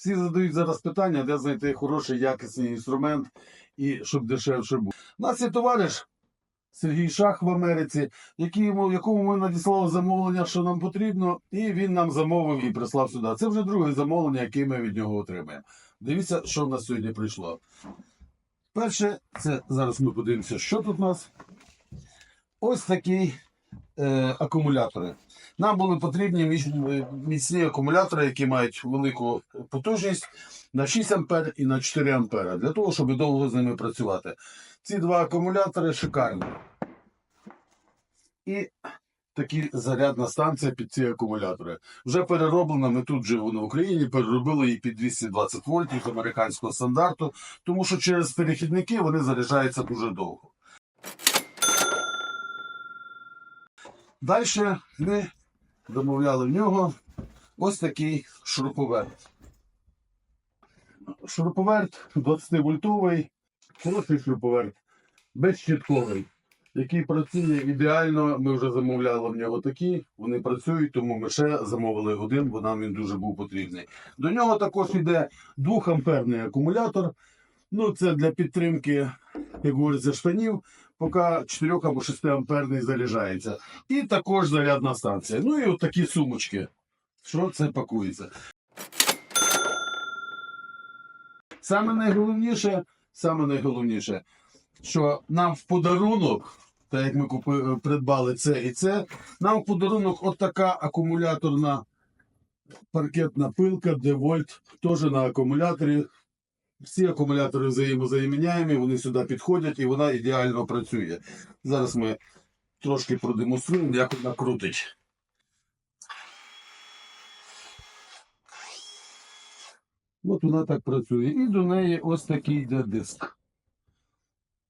Всі задають зараз питання, де знайти хороший якісний інструмент і щоб дешевше був. У нас є товариш Сергій Шах в Америці, який, йому- якому ми надіслали замовлення, що нам потрібно, і він нам замовив і прислав сюди. Це вже друге замовлення, яке ми від нього отримаємо. Дивіться, що в нас сьогодні прийшло. Перше, це зараз ми подивимося, що тут у нас. Ось такі е, акумулятори. Нам були потрібні міцні акумулятори, які мають велику потужність на 6 ампер і на 4 ампера, для того, щоб довго з ними працювати. Ці два акумулятори шикарні. І такі зарядна станція під ці акумулятори. Вже перероблена, ми тут живемо в Україні, переробили її під 220 вольтів американського стандарту, тому що через перехідники вони заряджаються дуже довго. Далі ми домовляли в нього ось такий шуруповерт. Шуруповерт 20-вольтовий, хороший шуруповерт, безщітковий, який працює ідеально. Ми вже замовляли в нього такі, вони працюють, тому ми ще замовили один, бо нам він дуже був потрібний. До нього також йде 2-амперний акумулятор. Ну, це для підтримки, як говориться, штанів, поки 4 або 6 амперний заряджається. І також зарядна станція. Ну і от такі сумочки. Що це пакується? Саме найголовніше, саме найголовніше, що нам в подарунок, так як ми купи, придбали це і це, нам в подарунок от така акумуляторна паркетна пилка, де вольт теж на акумуляторі. Всі акумулятори взаємозаміняємі, вони сюди підходять і вона ідеально працює. Зараз ми трошки продемонструємо, як вона крутить. От вона так працює. І до неї ось такий йде диск.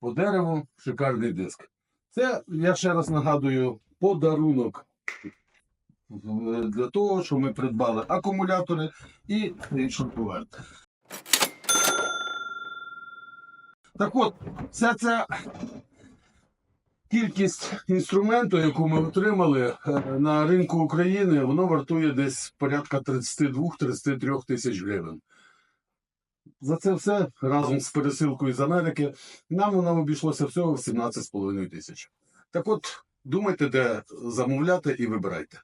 По дереву шикарний диск. Це, я ще раз нагадую, подарунок для того, що ми придбали акумулятори і шуруповерт. Так от, вся ця кількість інструменту, яку ми отримали е, на ринку України, воно вартує десь порядка 32-33 тисяч гривень. За це все разом з пересилкою з Америки нам воно обійшлося всього в 17,5 тисяч. Так от, думайте, де замовляти і вибирайте.